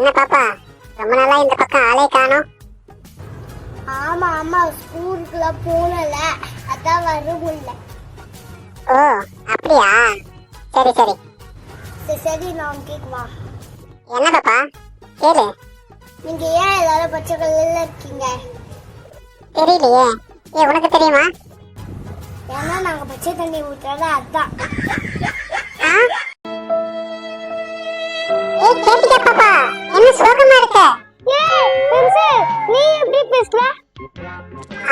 என்ன பாப்பா? ரொம்ப நாளா இந்த பக்கம் ஆளே காணோம். ஆமா ஆமா ஸ்கூலுக்குள்ள போனல அதான் வர முடியல ஓ அப்படியா? சரி சரி. சரி சரி நான் கேக்குவா என்ன பாப்பா? கேளு. நீங்க ஏன் எல்லாரும் பச்சை கலர்ல இருக்கீங்க? தெரியலையே. ஏ உனக்கு தெரியுமா? ஏன்னா நாங்க பச்சை தண்ணி ஊத்துறத அதான். ஆ? ஏய் என்ன சோகமா இருக்க? நீ எப்படி பேசுற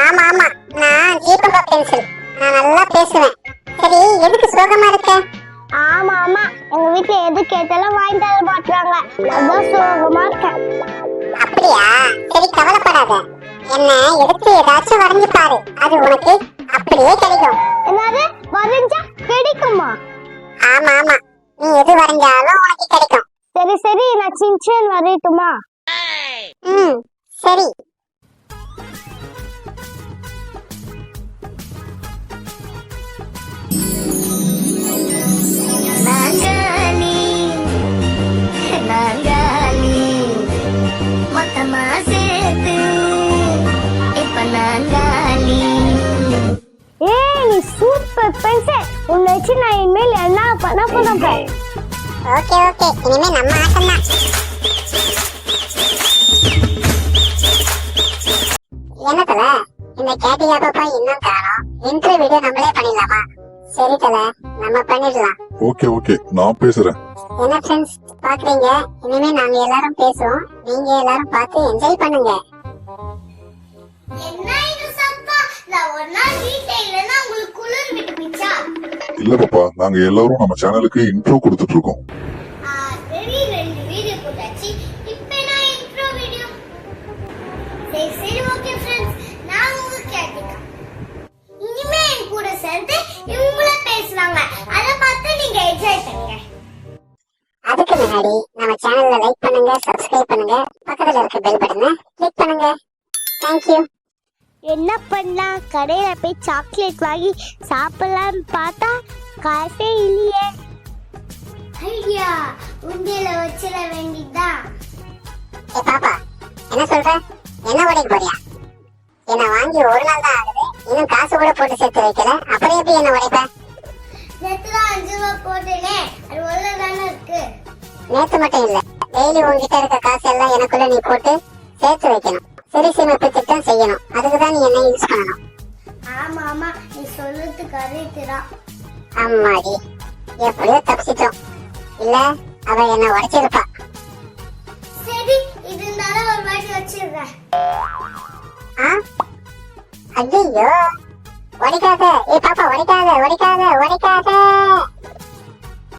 ஆமா ஆமா. நான் தீபகா பென்சில். நான் நல்லா பேசுவேன். சரி எதுக்கு சோகமா இருக்க? ஆமா ஆமா. எங்க வீட்ல எது கேட்டாலும் வாங்கி தர மாட்டாங்க அதான் சோகமா இருக்கேன் அப்படியா? சரி கவலைப்படாத. என்ன எடுத்து ஏதாச்சும் வரைஞ்சு பாரு. அது உனக்கு அப்படியே கிடைக்கும். என்னது? சின்சன் வரையட்டுமா ம் சரி. ஏய் நீ சூப்பர் பென்சில் உன்னை வச்சு நான் இனிமேல் என்ன பண்ண போறேன்? Okay okay. இனிமே நம்ம ஆட்டம் தான் என்ன தல? இந்த கேட்டியா பாப்பா இன்னும் காணோம். இன்ட்ரோ வீடியோ நம்மளே பண்ணிடலாமா? சரி தல நம்ம பண்ணிடலாம். Okay okay. நான் பேசுறேன். என்ன ஃப்ரெண்ட்ஸ் பாக்குறீங்க? இனிமே நாங்க எல்லாரும் பேசுவோம். நீங்க எல்லாரும் பார்த்து என்ஜாய் பண்ணுங்க. என்ன இது சத்தம்? நான் ஒரு இல்ல பாப்பா நாங்க எல்லாரும் நம்ம சேனலுக்கு இன்ட்ரோ கொடுத்துட்டு இருக்கோம் ஆல்ரெடி ரெண்டு வீடியோ போட்டாச்சு. இப்போ நான் இன்ட்ரோ வீடியோ சரி சரி ஓகே ஃப்ரெண்ட்ஸ் நான் உங்க கேட்டிக்கா. இனிமே என் கூட சேர்ந்து இவங்கள பேசுவாங்க. அதை பார்த்து நீங்க என்ஜாய் பண்ணுங்க. அதுக்கு முன்னாடி நம்ம சேனல்ல லைக் பண்ணுங்க சப்ஸ்கிரைப் பண்ணுங்க. பக்கத்துல இருக்க பெல் பட்டனை கிளிக் பண்ணுங்க. தேங்க்யூ என்ன பண்ணலாம்? கடையில போய் சாக்லேட் வாங்கி சாப்பிடலாம்னு பார்த்தா காசே இல்லையே. ஐயா உண்டியல வச்சிட வேண்டியதுதான் ஏ பாப்பா என்ன சொல்ற? என்ன உடைக்க போறியா? என்ன வாங்கி ஒரு நாள் தான் ஆகுது. இன்னும் காசு கூட போட்டு சேர்த்து வைக்கல. அப்புறம் எப்படி என்ன உடைப்ப? நேத்து தான் அஞ்சு ரூபா போட்டேனே. அது உள்ள தானே இருக்கு. நேத்து மட்டும் இல்ல. டெய்லி உன்கிட்ட இருக்க காசு எல்லாம் எனக்குள்ள நீ போட்டு சேர்த்து வைக்கணும். சேமிப்பு திட்டம் செய்யணும். அதுக்கு தான் நீ என்ன யூஸ் பண்ணணும். ஆமா ஆமா. நீ சொல்றது கரெக்ட் தான். அம்மாடி. எப்படியோ தப்பிச்சிட்டோம். இல்ல அவ என்ன உடைச்சிருப்பா. சரி இது இருந்தாலும் ஒரு வாட்டி வச்சிடுறேன். ஆ? ஐயோ உடைக்காத. ஏ பாப்பா உடைக்காத.